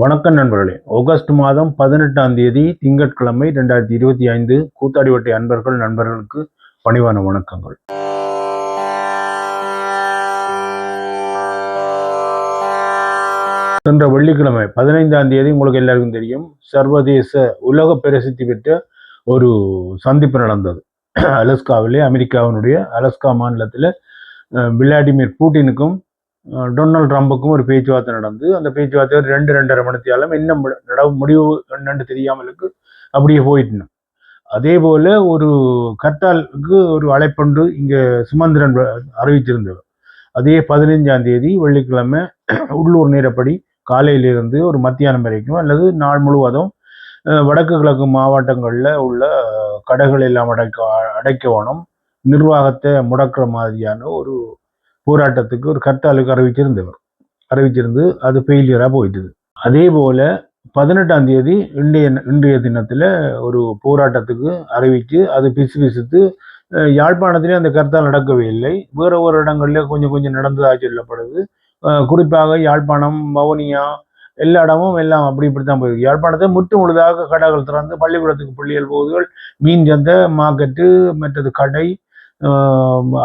வணக்கம் நண்பர்களே. ஆகஸ்ட் மாதம் பதினெட்டாம் தேதி திங்கட்கிழமை ரெண்டாயிரத்தி இருபத்தி ஐந்து கூத்தாடிவட்டை அன்பர்கள் நண்பர்களுக்கு பணிவான வணக்கங்கள். சென்ற வெள்ளிக்கிழமை பதினைந்தாம் தேதி உங்களுக்கு எல்லாருக்கும் தெரியும். சர்வதேச உலக பிரசித்தி பெற்ற ஒரு சந்திப்பு நடந்தது. அலஸ்காவிலே அமெரிக்காவினுடைய அலஸ்கா மாநிலத்தில் விளாடிமிர் பூட்டினுக்கும் டொனால்ட் ட்ரம்புக்கும் ஒரு பேச்சுவார்த்தை நடந்து அந்த பேச்சுவார்த்தை ஒரு ரெண்டு ரெண்டரை மணித்தியாலும் என்ன நடவு முடிவு என்னன்னு தெரியாமலுக்கு அப்படியே போயிட்டணும் அதே போல ஒரு கர்த்தாலுக்கு ஒரு அழைப்பொண்டு இங்கே சுமந்திரன் அறிவிச்சிருந்தவர். அதே பதினைஞ்சாம் தேதி வெள்ளிக்கிழமை உள்ளூர் நேரப்படி காலையிலிருந்து ஒரு மத்தியானம் வரைக்கும் அல்லது நாள் முழுவதும் வடக்கு கிழக்கு மாவட்டங்களில் உள்ள கடைகள் எல்லாம் அடைக்க அடைக்கவனும் நிர்வாகத்தை முடக்கிற மாதிரியான ஒரு போராட்டத்துக்கு ஒரு கர்த்தாலுக்கு அறிவிச்சிருந்தவர். அறிவிச்சிருந்து அது ஃபெயிலியராக போயிட்டுது. அதே போல் பதினெட்டாம் தேதி இன்றைய இன்றைய தினத்தில் ஒரு போராட்டத்துக்கு அறிவித்து அது பிசு பிசுத்து யாழ்ப்பாணத்திலேயே யாழ்ப்பாணத்திலே அந்த கர்த்தால் நடக்கவே இல்லை. வேறு ஒரு இடங்களில் கொஞ்சம் கொஞ்சம் நடந்ததாக சொல்லப்படுது. குறிப்பாக யாழ்ப்பாணம் வவுனியா எல்லா இடமும் எல்லாம் அப்படி இப்படி தான் போயிருக்கு. யாழ்ப்பாணத்தை முற்று முழுதாக கடைகள் திறந்து பள்ளிக்கூடத்துக்கு பிள்ளைகள் போகுதுகள் மீன் சந்தை மார்க்கெட்டு மற்றது கடை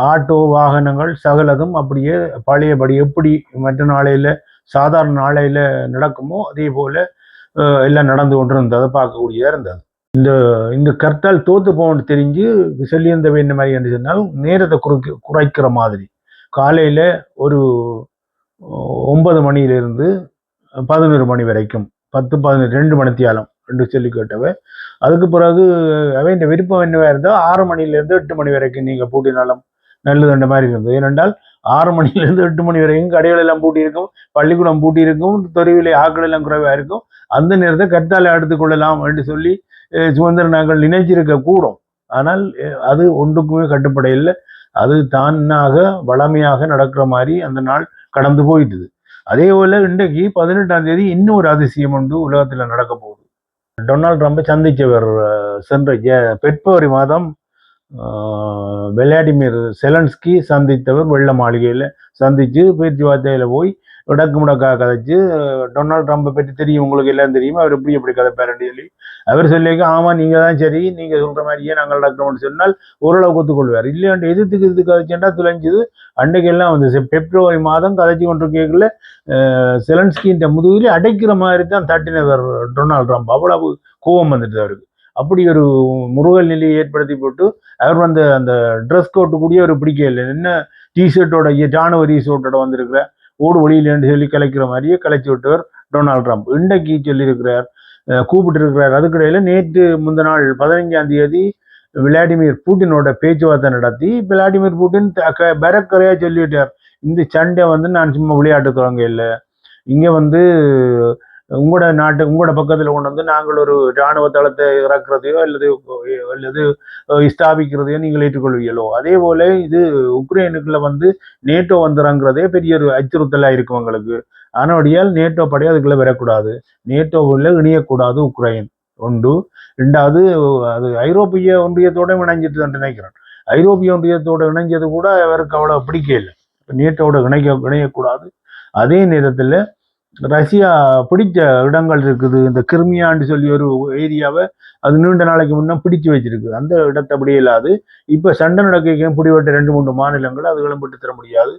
ஆட்டோ வாகனங்கள் சகலதும் அப்படியே பழையபடி எப்படி மற்ற நாளையில் சாதாரண நாளையில் நடக்குமோ அதே போல் எல்லாம் நடந்து கொண்டு இருந்ததை பார்க்கக்கூடியதாக இருந்தது. இந்த இந்த கர்த்தால் தோத்து போகணும்னு தெரிஞ்சு சொல்லியிருந்த என்ன மாதிரி என்று சொன்னால் நேரத்தை குறைக்க குறைக்கிற மாதிரி. காலையில் ஒரு ஒன்பது மணியிலிருந்து பதினொரு மணி வரைக்கும் பத்து பதினொரு ரெண்டு மணித்தியாலம் ரெண்டு சொல்லி கேட்டவ அதுக்கு பிறகு இந்த விருப்பம் என்னவா இருந்தால் ஆறு மணிலேருந்து எட்டு மணி வரைக்கும் நீங்கள் பூட்டினாலும் நல்லதுன்ற மாதிரி இருந்தது. ஏனென்றால் ஆறு மணிலேருந்து எட்டு மணி வரைக்கும் கடைகள் எல்லாம் பூட்டி இருக்கும் பள்ளிக்கூடம் பூட்டி இருக்கும் தெருவிலே ஆட்கள் எல்லாம் குறைவாக இருக்கும். அந்த நேரத்தை கத்தாலை எடுத்துக்கொள்ளலாம் என்று சொல்லி சுதந்திர நாங்கள் நினைச்சிருக்க கூடும். ஆனால் அது ஒன்றுக்குமே கட்டுப்பட இல்லை. அது தானாக வளமையாக நடக்கிற மாதிரி அந்த நாள் கடந்து போயிட்டுது. அதே போல இன்றைக்கு பதினெட்டாம் தேதி இன்னும் ஒரு அதிசயம் உண்டு உலகத்தில் நடக்க போகுது. டொனால்ட் ட்ரம்பை சந்திச்சவர் சென்ற ஜ- மாதம் விளாடிமிர் செலன்ஸ்கி சந்தித்தவர் வெள்ள மாளிகையில் சந்தித்து பேச்சுவார்த்தையில் போய் இடக்கு முடக்கா கதைச்சு டொனால்ட் ட்ரம்ப்பை பற்றி தெரியும் உங்களுக்கு எல்லாம் தெரியும். அவர் எப்படி எப்படி கதைப்பாருன்னு சொல்லி அவர் சொல்லியிருக்க ஆமாம் நீங்கள் தான் சரி நீங்கள் சொல்கிற மாதிரியே நாங்கள் நடக்கிறோம்னு சொன்னால் ஓரளவு ஒத்துக்கொள்வார். இல்லையாண்டு எதிர்த்துக்கு எதிர்த்து கதைச்சேன்டா துளைஞ்சுது. அன்றைக்கெல்லாம் வந்து பிப்ரவரி மாதம் கதைச்சு கொண்டு கேட்கல செலன்ஸ்கின்ற முதுகிலே அடைக்கிற மாதிரி தான் தட்டினவர் டொனால்ட் ட்ரம்ப். அவ்வளவு கோபம் வந்துட்டு அவருக்கு. அப்படி ஒரு முருகல் நிலையை ஏற்படுத்தி போட்டு அவர் வந்து அந்த ட்ரெஸ் கோட்டு கூடிய ஒரு பிடிக்கல என்ன டிஷர்ட்டோட ராணுவ டிஷர்ட்டோட வந்திருக்கிற ஓடு ஒளியிலேன்னு சொல்லி கலைக்கிற மாதிரியே கலைச்சி விட்டவர் டொனால்ட் ட்ரம்ப். இன்றைக்கு சொல்லியிருக்கிறார் கூப்பிட்டுருக்கிறார். கூப்பிட்டு இருக்கிறார் நேற்று முந்த நாள் பதினைஞ்சாம் தேதி விளாடிமிர் பூட்டினோட பேச்சுவார்த்தை நடத்தி விளாடிமிர் பூட்டின் பரக்கரையா சொல்லிவிட்டார் இந்த சண்டை வந்து நான் சும்மா விளையாட்டு தொடங்க இல்லை. இங்கே வந்து உங்களோட நாட்டு உங்களோட பக்கத்தில் கொண்டு வந்து நாங்கள் ஒரு இராணுவ தளத்தை இறக்குறதையோ அல்லது அல்லது ஸ்தாபிக்கிறதையோ நீங்கள் ஏற்றுக்கொள்வீங்களோ அதே போல இது உக்ரைனுக்குள்ள வந்து நேட்டோ வந்துறாங்கிறதே பெரிய ஒரு அச்சுறுத்தலாக இருக்கும் எங்களுக்கு. ஆனபடியால் நேட்டோ படை அதுக்குள்ளே வரக்கூடாது. நேட்டோவில் இணையக்கூடாது உக்ரைன். ஒன்று. ரெண்டாவது அது ஐரோப்பிய ஒன்றியத்தோட இணைஞ்சிட்டு தான் நினைக்கிறேன். ஐரோப்பிய ஒன்றியத்தோட இணைஞ்சது கூட அவருக்கு அவ்வளவு பிடிக்கல நேட்டோட இணைக்க இணையக்கூடாது. அதே நேரத்தில் ரஷ்யா பிடிச்ச இடங்கள் இருக்குது. இந்த கிருமியான்னு சொல்லி ஒரு ஏரியாவை அது நீண்ட நாளைக்கு முன்னே பிடிச்சு வச்சிருக்கு. அந்த இடத்தை அப்படியே இல்லாது இப்போ சண்டை நடக்க பிடிபட்ட ரெண்டு மூணு மாநிலங்கள் அதுகளும் விட்டு தர முடியாது.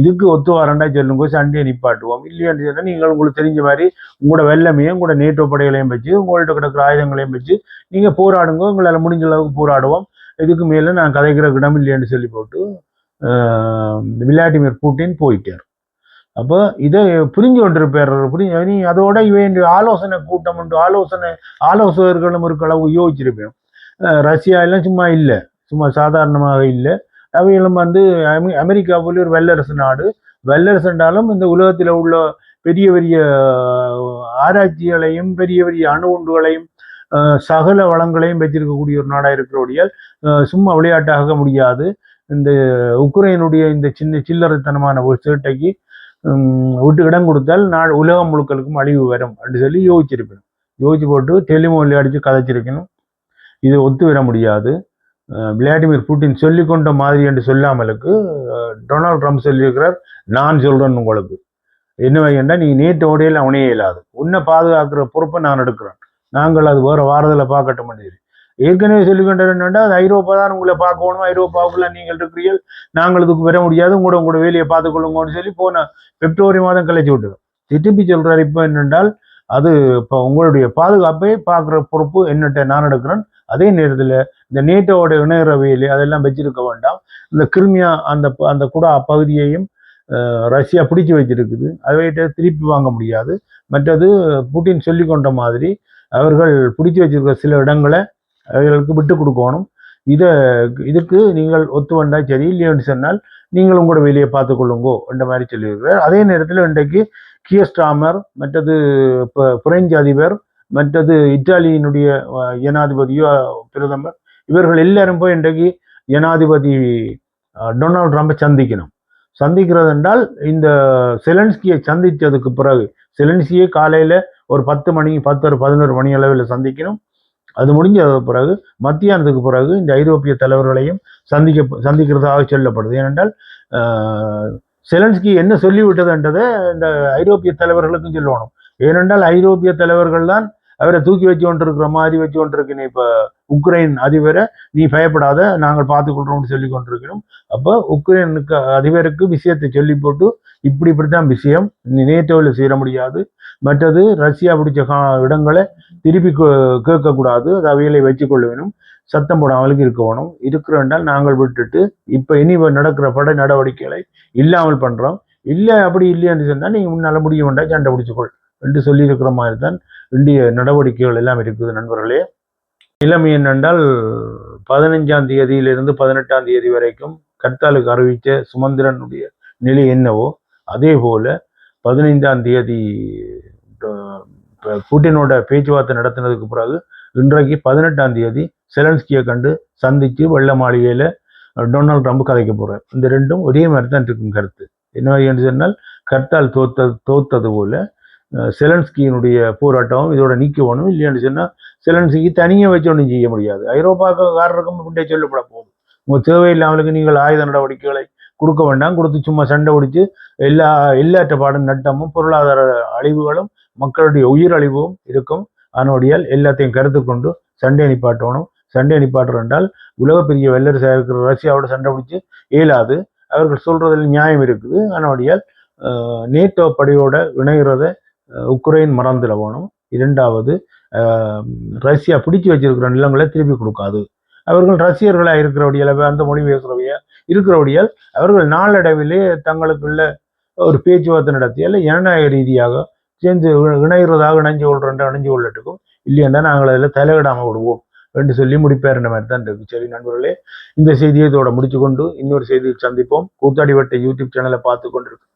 இதுக்கு ஒத்து வரண்டா சொல்லுங்க சண்டையை நிப்பாட்டுவோம். இல்லையான்னு சொன்னால் நீங்கள் உங்களுக்கு தெரிஞ்ச மாதிரி உங்களோட வெள்ளமையும் உங்களோட நேட்டோ படைகளையும் வச்சு உங்கள்கிட்ட கிடக்கிற ஆயுதங்களையும் வச்சு நீங்கள் போராடுங்க. உங்களால் முடிஞ்ச அளவுக்கு போராடுவோம். இதுக்கு மேலே நான் கதைக்கிற இடம் இல்லைன்னு சொல்லி போட்டு விளாடிமிர் பூட்டின் போயிட்டார். அப்போ இதை புரிஞ்சு கொண்டிருப்பார். புரிஞ்சு நீ அதோட இவன் ஆலோசனை கூட்டம் உண்டு. ஆலோசனை ஆலோசகர்களும் ஒரு அளவு யோசிச்சிருப்பேன். ரஷ்யா எல்லாம் சும்மா இல்லை. சும்மா சாதாரணமாக இல்லை. அவைகளும் வந்து அமெ- அமெரிக்கா போல ஒரு வல்லரசு நாடு. வல்லரசு என்றாலும் இந்த உலகத்தில் உள்ள பெரிய பெரிய ஆராய்ச்சிகளையும் பெரிய பெரிய அணுகுண்டுகளையும் சகல வளங்களையும் வச்சிருக்கக்கூடிய ஒரு நாடாக இருக்கிறபடியால் சும்மா விளையாட்டாக முடியாது. இந்த உக்ரைனுடைய இந்த சின்ன சில்லறைத்தனமான ஒரு சேட்டைக்கு விட்டு இடம் கொடுத்தால் நான் உலகம் முழுக்களுக்கும் அழிவு வரும் அப்படின்னு சொல்லி யோசிச்சிருப்பேன் யோசிச்சு போட்டு டெலிமோனில் அடித்து கதைச்சிருக்கணும். இது ஒத்து வர முடியாது. விளாடிமிர் புட்டின் சொல்லிக்கொண்ட மாதிரி என்று சொல்லாமலுக்கு டொனால்ட் ட்ரம்ப் சொல்லியிருக்கிறார் நான் சொல்கிறேன் உங்களுக்கு. என்ன வையண்டா நீ நேற்று ஓடையில் அவனே இயலாது உன்னை பாதுகாக்கிற பொறுப்பை நான் எடுக்கிறேன். நாங்கள் அது வேறு வாரத்தில் பார்க்கட்டும் பண்ணி ஏற்கனவே சொல்லிக்கொண்டது என்னென்னா அது ஐரோப்பா தான் உங்களை பார்க்கணும் ஐரோப்பாவுக்குள்ள நீங்கள் இருக்கிறீர்கள் நாங்கள் இதுக்கு வர முடியாது உங்களோட உங்களோட வேலையை பார்த்துக்கொள்ளுங்கன்னு சொல்லி போன பிப்ரவரி மாதம் கழிச்சு விட்டுரும் திருப்பி சொல்றாரு இப்போ என்னென்றால் அது இப்போ உங்களுடைய பாதுகாப்பை பார்க்குற பொறுப்பு என்னட்ட நான் எடுக்கிறேன். அதே நேரத்தில் இந்த நேட்டோட இணையற வேலை அதெல்லாம் வச்சிருக்க வேண்டாம். இந்த கிருமியா அந்த அந்த குடா பகுதியையும் ரஷ்யா பிடிச்சு வச்சிருக்குது. அவைகிட்ட திருப்பி வாங்க முடியாது. மற்றது புட்டின் சொல்லி கொண்ட மாதிரி அவர்கள் பிடிச்சு வச்சிருக்கிற சில இடங்களை அவர்களுக்கு விட்டு கொடுக்கணும். இதை இதுக்கு நீங்கள் ஒத்து வந்தால் சரி இல்லையோன்னு சொன்னால் நீங்கள் உங்களோட வேலையை பார்த்து கொள்ளுங்கோ என்ற மாதிரி சொல்லியிருக்கிறார். அதே நேரத்தில் இன்றைக்கு கியஸ்டாமர் மற்றது இப்போ பிரெஞ்சு அதிபர் மற்றது இத்தாலியினுடைய ஜனாதிபதியோ பிரதமர் இவர்கள் எல்லாரும் போய் இன்றைக்கு ஜனாதிபதி டொனால்டு டொனால்ட் ட்ரம்பை சந்திக்கணும். சந்திக்கிறது என்றால் இந்த செலன்ஸ்கியை சந்தித்ததுக்கு பிறகு செலன்ஸ்கியை காலையில் ஒரு பத்து மணி பத்து ஒரு பதினோரு மணி அளவில் சந்திக்கணும். அது முடிஞ்ச பிறகு மத்தியானத்துக்கு பிறகு இந்த ஐரோப்பிய தலைவர்களையும் சந்திக்க சந்திக்கிறதாக சொல்லப்படுது. ஏனென்றால் செலன்ஸ்கி என்ன சொல்லிவிட்டதுன்றதை இந்த ஐரோப்பிய தலைவர்களுக்கும் சொல்லணும். ஏனென்றால் ஐரோப்பிய தலைவர்கள் தான் அவரை தூக்கி வச்சு கொண்டிருக்கிற மாதிரி வச்சு கொண்டிருக்கணும் இப்போ உக்ரைன் அதிபரை நீ பயப்படாத நாங்கள் பார்த்துக்கொள்றோம்னு சொல்லி கொண்டிருக்கிறோம். அப்போ உக்ரைனுக்கு அதிபருக்கு விஷயத்தை சொல்லி போட்டு இப்படி இப்படித்தான் விஷயம். நீ நேட்டோவில் சேர முடியாது. மற்றது ரஷ்யா பிடிச்ச கா- இடங்களை திருப்பி கேட்கக்கூடாது. அது அவைகளை வச்சுக்கொள்ள வேணும். சத்தம் போடாமலுக்கு இருக்க வேணும். இருக்கிற என்றால் நாங்கள் விட்டுட்டு இப்போ இனி நடக்கிற பட நடவடிக்கைகளை இல்லாமல் பண்றோம். இல்லை அப்படி இல்லைன்னு சொன்னால் நீங்கள் முன்னால் முடிய வேண்டாம் சண்டை பிடிச்சிக்கொள் என்று சொல்லியிருக்கிற மாதிரி தான் வேண்டிய நடவடிக்கைகள் எல்லாம் இருக்குது நண்பர்களே. நிலைமை என்னென்றால் பதினைஞ்சாம் தேதியிலிருந்து பதினெட்டாம் தேதி வரைக்கும் கர்த்தாலுக்கு அறிவித்த சுமந்திரனுடைய நிலை என்னவோ அதே போல பதினைந்தாம் தேதி புட்டினோட பேச்சுவார்த்தை நடத்தினதுக்கு பிறகு இன்றைக்கு பதினெட்டாம் தேதி செலன்ஸ்கியை கண்டு சந்திச்சு வெள்ள மாளிகையில டொனால்ட் ட்ரம்ப் கதைக்க போறார். இந்த ரெண்டும் ஒரே மாதிரி தான் இருக்கும் கருத்து. என்ன என்று சொன்னால் கர்த்தால் தோத்த தோத்தது போல செலன்ஸ்கியினுடைய போராட்டம் இதோட நீக்கணும் இல்லையான்னு சொன்னால் செலன்ஸ்கி தனியாக வச்சு ஒன்றும் செய்ய முடியாது. ஐரோப்பாக்காரருக்கும் இப்படியே சொல்லப்பட போகுது உங்கள் தேவையில்லாமலுக்கு நீங்கள் ஆயுத நடவடிக்கைகளை கொடுக்க வேண்டாம். கொடுத்து சும்மா சண்டை பிடிச்சு எல்லா எல்லாற்ற பாடும் நட்டமும் பொருளாதார அழிவுகளும் மக்களுடைய உயிர் அழிவும் இருக்கும். அதனுடையால் எல்லாத்தையும் கருத்து கொண்டு சண்டை நிப்பாட்டணும். சண்டை நிப்பாட்டுற என்றால் உலக பெரிய வல்லரசாக இருக்கிற ரஷ்யாவோட சண்டை பிடிச்சி இயலாது அவர்கள் சொல்றதில் நியாயம் இருக்குது. அதனுடையால் நேட்டோ படையோட இணைகிறத உக்ரைன் மறந்துட வேணும். இரண்டாவது ரஷ்யா பிடிச்சு வச்சிருக்கிற நிலங்களை திருப்பி கொடுக்காது. அவர்கள் ரஷ்யர்களாக இருக்கிறவடியால் அந்த மொழி பேசுகிறவையா இருக்கிறவடியால் அவர்கள் நாளடைவிலே தங்களுக்குள்ள ஒரு பேச்சுவார்த்தை நடத்தியால் ஜனநாயக ரீதியாக சேர்ந்து இணைகிறதாக இணைஞ்சு கொள்றேன் இணைஞ்சு கொள்ளட்டுக்கும். இல்லையென்றா நாங்கள் அதில் தலையிடாமல் விடுவோம் என்று சொல்லி முடிப்பார் மாதிரி தான் இருக்கு. சரி நண்பர்களே இந்த செய்தியை இதோட முடிச்சு கொண்டு இன்னொரு செய்தியை சந்திப்போம். கூத்தாடிவட்டை யூடியூப் சேனலை பார்த்து கொண்டிருக்கோம்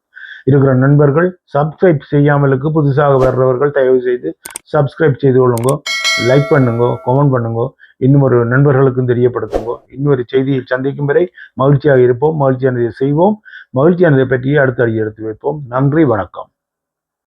இருக்கிற நண்பர்கள் சப்ஸ்கிரைப் செய்யாமலுக்கு புதுசாக வர்றவர்கள் தயவு செய்து சப்ஸ்கிரைப் செய்து கொள்ளுங்க லைக் பண்ணுங்க கமெண்ட் பண்ணுங்க இன்னும் ஒரு நண்பர்களுக்கும் தெரியப்படுத்துங்க. இன்னொரு செய்தியை சந்திக்கும் வரை மகிழ்ச்சியாக இருப்போம் மகிழ்ச்சியானதை செய்வோம் மகிழ்ச்சியானதை பற்றி அடுத்த அடி எடுத்து வைப்போம். நன்றி வணக்கம்.